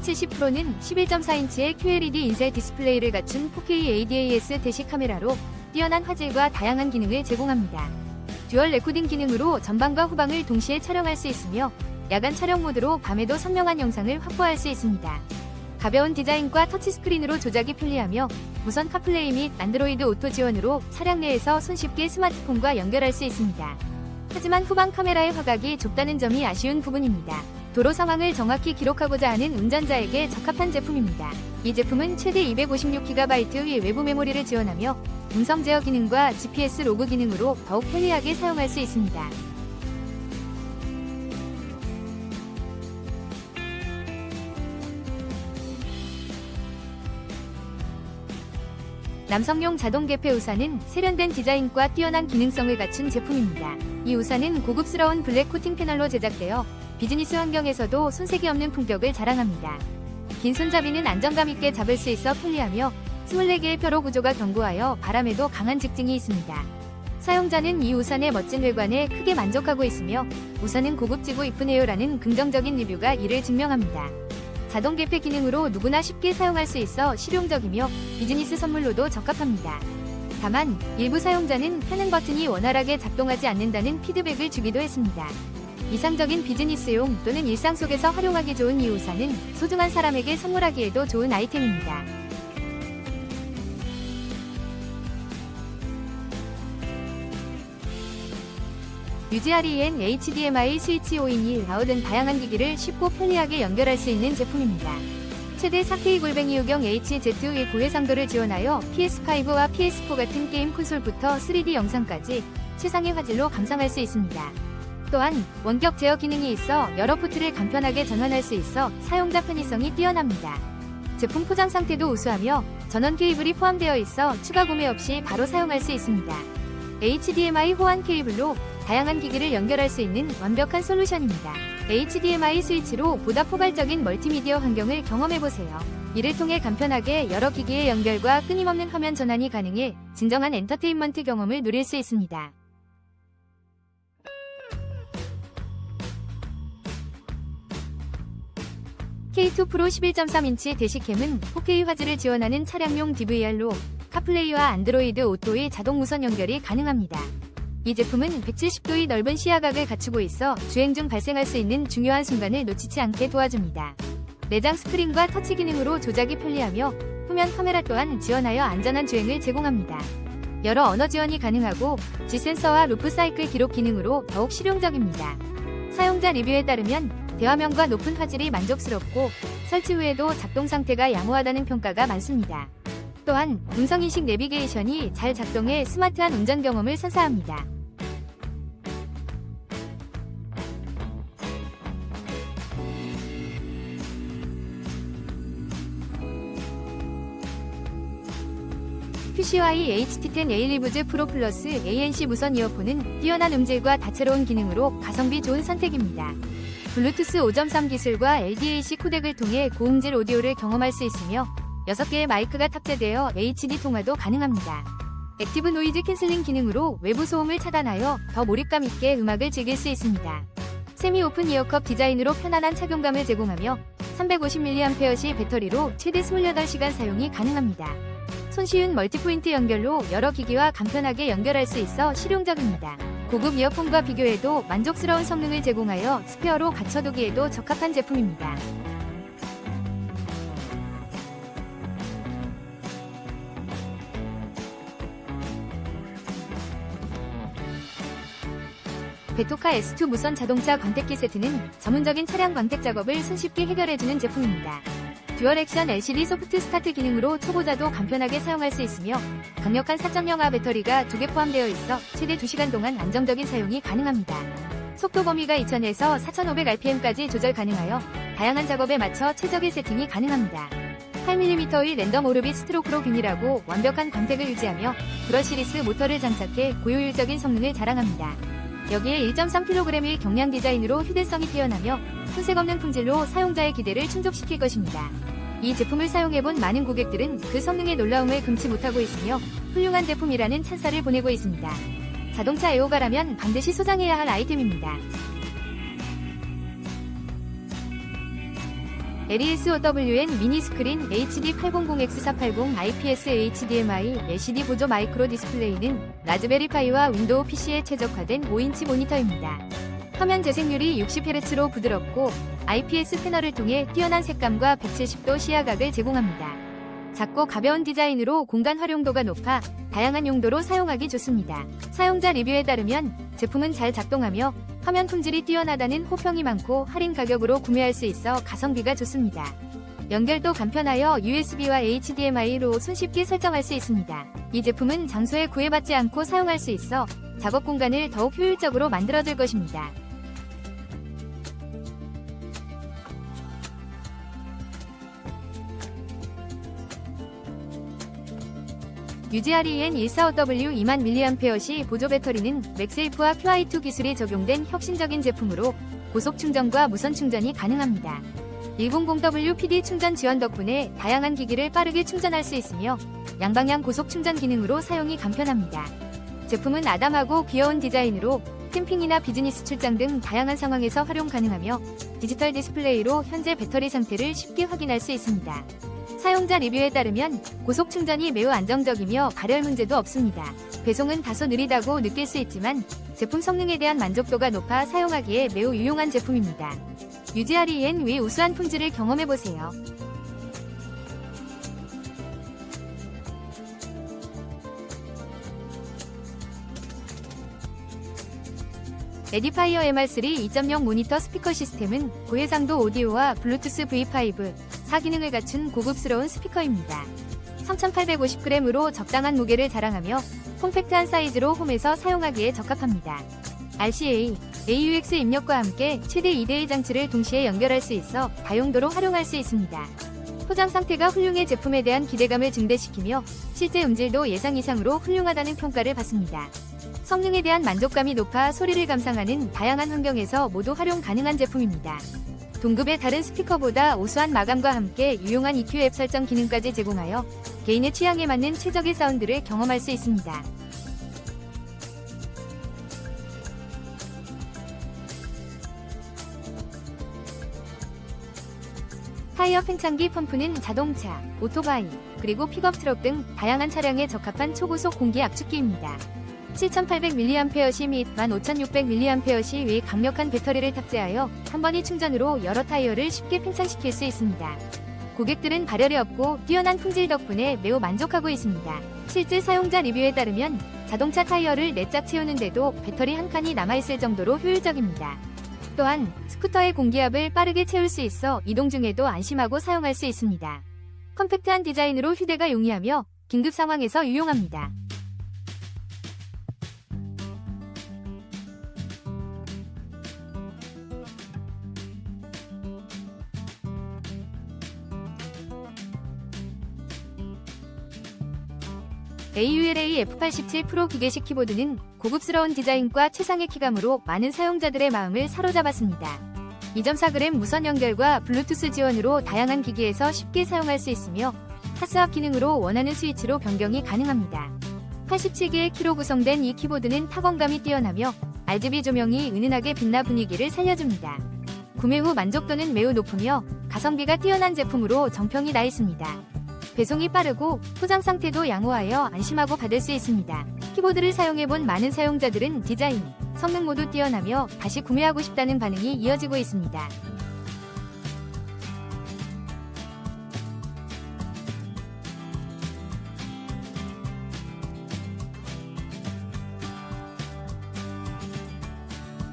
X70 프로는 11.4인치의 QLED 인쇄 디스플레이를 갖춘 4K ADAS 대시 카메라로 뛰어난 화질과 다양한 기능을 제공합니다. 듀얼 레코딩 기능으로 전방과 후방을 동시에 촬영할 수 있으며 야간 촬영 모드로 밤에도 선명한 영상을 확보할 수 있습니다. 가벼운 디자인과 터치스크린으로 조작이 편리하며 무선 카플레이 및 안드로이드 오토 지원으로 차량 내에서 손쉽게 스마트폰과 연결할 수 있습니다. 하지만 후방 카메라의 화각이 좁다는 점이 아쉬운 부분입니다. 도로 상황을 정확히 기록하고자 하는 운전자에게 적합한 제품입니다. 이 제품은 최대 256GB의 외부 메모리를 지원하며 음성 제어 기능과 GPS 로그 기능으로 더욱 편리하게 사용할 수 있습니다. 남성용 자동 개폐 우산은 세련된 디자인과 뛰어난 기능성을 갖춘 제품입니다. 이 우산은 고급스러운 블랙 코팅 패널로 제작되어 비즈니스 환경에서도 손색이 없는 품격을 자랑합니다. 긴 손잡이는 안정감 있게 잡을 수 있어 편리하며 24개의 펴로 구조가 견고하여 바람에도 강한 직증이 있습니다. 사용자는 이 우산의 멋진 외관에 크게 만족하고 있으며 우산은 고급지고 이쁘네요라는 긍정적인 리뷰가 이를 증명합니다. 자동 개폐 기능으로 누구나 쉽게 사용할 수 있어 실용적이며 비즈니스 선물로도 적합합니다. 다만 일부 사용자는 켜는 버튼이 원활하게 작동하지 않는다는 피드백을 주기도 했습니다. 이상적인 비즈니스용 또는 일상 속에서 활용하기 좋은 이 우산은 소중한 사람에게 선물하기에도 좋은 아이템입니다. UGREN HDMI 스위치 5인이 나오는 다양한 기기를 쉽고 편리하게 연결할 수 있는 제품입니다. 최대 4K 골뱅이 유경 HZ1 고해상도를 지원하여 PS5와 PS4 같은 게임 콘솔부터 3D 영상까지 최상의 화질로 감상할 수 있습니다. 또한 원격 제어 기능이 있어 여러 포트를 간편하게 전환할 수 있어 사용자 편의성이 뛰어납니다. 제품 포장 상태도 우수하며 전원 케이블이 포함되어 있어 추가 구매 없이 바로 사용할 수 있습니다. HDMI 호환 케이블로 다양한 기기를 연결할 수 있는 완벽한 솔루션입니다. HDMI 스위치로 보다 포괄적인 멀티미디어 환경을 경험해보세요. 이를 통해 간편하게 여러 기기의 연결과 끊임없는 화면 전환이 가능해 진정한 엔터테인먼트 경험을 누릴 수 있습니다. K2 프로 11.3인치 대시캠은 4K 화질을 지원하는 차량용 DVR로 카플레이와 안드로이드 오토의 자동 무선 연결이 가능합니다. 이 제품은 170도의 넓은 시야각을 갖추고 있어 주행 중 발생할 수 있는 중요한 순간을 놓치지 않게 도와줍니다. 내장 스크린과 터치 기능으로 조작이 편리하며 후면 카메라 또한 지원하여 안전한 주행을 제공합니다. 여러 언어 지원이 가능하고 G 센서와 루프 사이클 기록 기능으로 더욱 실용적입니다. 사용자 리뷰에 따르면 대화면과 높은 화질이 만족스럽고 설치 후에도 작동 상태가 양호하다는 평가가 많습니다. 또한 음성인식 내비게이션이 잘 작동해 스마트한 운전 경험을 선사합니다. QCY HT10 에일리브즈 프로 플러스 ANC 무선 이어폰은 뛰어난 음질과 다채로운 기능으로 가성비 좋은 선택입니다. 블루투스 5.3 기술과 LDAC 코덱을 통해 고음질 오디오를 경험할 수 있으며 6개의 마이크가 탑재되어 HD 통화도 가능합니다. 액티브 노이즈 캔슬링 기능으로 외부 소음을 차단하여 더 몰입감 있게 음악을 즐길 수 있습니다. 세미 오픈 이어컵 디자인으로 편안한 착용감을 제공하며 350mAh 배터리로 최대 28시간 사용이 가능합니다. 손쉬운 멀티포인트 연결로 여러 기기와 간편하게 연결할 수 있어 실용적입니다. 고급 이어폰과 비교해도 만족스러운 성능을 제공하여 스페어로 갖춰두기에도 적합한 제품입니다. 베토카 S2 무선 자동차 광택기 세트는 전문적인 차량 광택 작업을 손쉽게 해결해주는 제품입니다. 듀얼 액션 LCD 소프트 스타트 기능으로 초보자도 간편하게 사용할 수 있으며 강력한 4.0아 배터리가 두개 포함되어 있어 최대 2시간 동안 안정적인 사용이 가능합니다. 속도 범위가 2000에서 4500rpm까지 조절 가능하여 다양한 작업에 맞춰 최적의 세팅이 가능합니다. 8mm의 랜덤 오르빗 스트로크로 균일하고 완벽한 광택을 유지하며 브러시리스 모터를 장착해 고효율적인 성능을 자랑합니다. 여기에 1.3kg의 경량 디자인으로 휴대성이 뛰어나며 손색 없는 품질로 사용자의 기대를 충족시킬 것입니다. 이 제품을 사용해본 많은 고객들은 그 성능의 놀라움을 금치 못하고 있으며 훌륭한 제품이라는 찬사를 보내고 있습니다. 자동차 애호가라면 반드시 소장해야 할 아이템입니다. LESOWN 미니 스크린 HD 800X480 IPS HDMI LCD 보조 마이크로 디스플레이는 라즈베리 파이와 윈도우 PC에 최적화된 5인치 모니터입니다. 화면 재생률이 60Hz로 부드럽고 IPS 패널을 통해 뛰어난 색감과 170도 시야각을 제공합니다. 작고 가벼운 디자인으로 공간 활용도가 높아 다양한 용도로 사용하기 좋습니다. 사용자 리뷰에 따르면 제품은 잘 작동하며 화면 품질이 뛰어나다는 호평이 많고 할인 가격으로 구매할 수 있어 가성비가 좋습니다. 연결도 간편하여 USB와 HDMI로 손쉽게 설정할 수 있습니다. 이 제품은 장소에 구애받지 않고 사용할 수 있어 작업 공간을 더욱 효율적으로 만들어줄 것입니다. UGREN 145W 2만 mAh 보조 배터리는 맥세이프와 QI2 기술이 적용된 혁신적인 제품으로 고속 충전과 무선 충전이 가능합니다. 100W PD 충전 지원 덕분에 다양한 기기를 빠르게 충전할 수 있으며 양방향 고속 충전 기능으로 사용이 간편합니다. 제품은 아담하고 귀여운 디자인으로 캠핑이나 비즈니스 출장 등 다양한 상황에서 활용 가능하며 디지털 디스플레이로 현재 배터리 상태를 쉽게 확인할 수 있습니다. 사용자 리뷰에 따르면 고속 충전이 매우 안정적이며 발열 문제도 없습니다. 배송은 다소 느리다고 느낄 수 있지만 제품 성능에 대한 만족도가 높아 사용하기에 매우 유용한 제품입니다. UGREN 위 우수한 품질을 경험해보세요. 에디파이어 MR3 2.0 모니터 스피커 시스템은 고해상도 오디오와 블루투스 V5, 4기능을 갖춘 고급스러운 스피커입니다. 3850g으로 적당한 무게를 자랑하며 콤팩트한 사이즈로 홈에서 사용하기에 적합합니다. RCA, AUX 입력과 함께 최대 2대의 장치를 동시에 연결할 수 있어 다용도로 활용할 수 있습니다. 포장 상태가 훌륭해 제품에 대한 기대감을 증대시키며 실제 음질도 예상 이상으로 훌륭하다는 평가를 받습니다. 성능에 대한 만족감이 높아 소리를 감상하는 다양한 환경에서 모두 활용 가능한 제품입니다. 동급의 다른 스피커보다 우수한 마감과 함께 유용한 EQ 앱 설정 기능까지 제공하여 개인의 취향에 맞는 최적의 사운드를 경험할 수 있습니다. 타이어 팽창기 펌프는 자동차, 오토바이, 그리고 픽업 트럭 등 다양한 차량에 적합한 초고속 공기 압축기입니다. 7800mAh 및 15600mAh 의 강력한 배터리를 탑재하여 한 번의 충전으로 여러 타이어를 쉽게 팽창시킬 수 있습니다. 고객들은 발열이 없고 뛰어난 품질 덕분에 매우 만족하고 있습니다. 실제 사용자 리뷰에 따르면 자동차 타이어를 4짝 채우는데도 배터리 한 칸이 남아있을 정도로 효율적입니다. 또한 스쿠터의 공기압을 빠르게 채울 수 있어 이동 중에도 안심하고 사용할 수 있습니다. 컴팩트한 디자인으로 휴대가 용이하며 긴급 상황에서 유용합니다. AULA F87 프로 기계식 키보드는 고급스러운 디자인과 최상의 키감으로 많은 사용자들의 마음을 사로잡았습니다. 2.4g 무선 연결과 블루투스 지원으로 다양한 기기에서 쉽게 사용할 수 있으며 파스압 기능으로 원하는 스위치로 변경이 가능합니다. 87개의 키로 구성된 이 키보드는 타건감이 뛰어나며 RGB 조명이 은은하게 빛나 분위기를 살려줍니다. 구매 후 만족도는 매우 높으며 가성비가 뛰어난 제품으로 정평이 나 있습니다. 배송이 빠르고 포장 상태도 양호하여 안심하고 받을 수 있습니다. 키보드를 사용해본 많은 사용자들은 디자인, 성능 모두 뛰어나며 다시 구매하고 싶다는 반응이 이어지고 있습니다.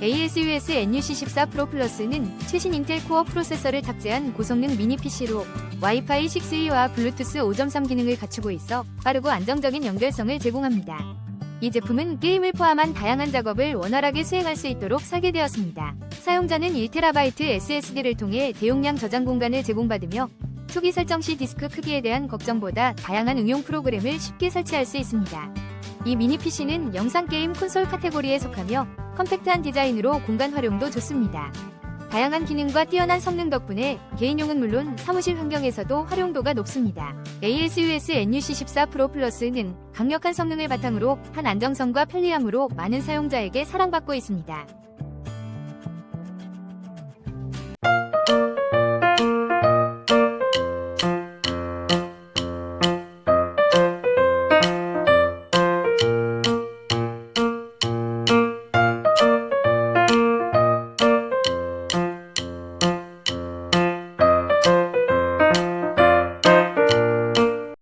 ASUS NUC14 프로 플러스는 최신 인텔 코어 프로세서를 탑재한 고성능 미니 PC로 와이파이 6E와 블루투스 5.3 기능을 갖추고 있어 빠르고 안정적인 연결성을 제공합니다. 이 제품은 게임을 포함한 다양한 작업을 원활하게 수행할 수 있도록 설계되었습니다. 사용자는 1TB SSD를 통해 대용량 저장 공간을 제공받으며 초기 설정 시 디스크 크기에 대한 걱정보다 다양한 응용 프로그램을 쉽게 설치할 수 있습니다. 이 미니 PC는 영상 게임 콘솔 카테고리에 속하며 컴팩트한 디자인으로 공간 활용도 좋습니다. 다양한 기능과 뛰어난 성능 덕분에 개인용은 물론 사무실 환경에서도 활용도가 높습니다. ASUS NUC14 프로 플러스는 강력한 성능을 바탕으로 한 안정성과 편리함으로 많은 사용자에게 사랑받고 있습니다.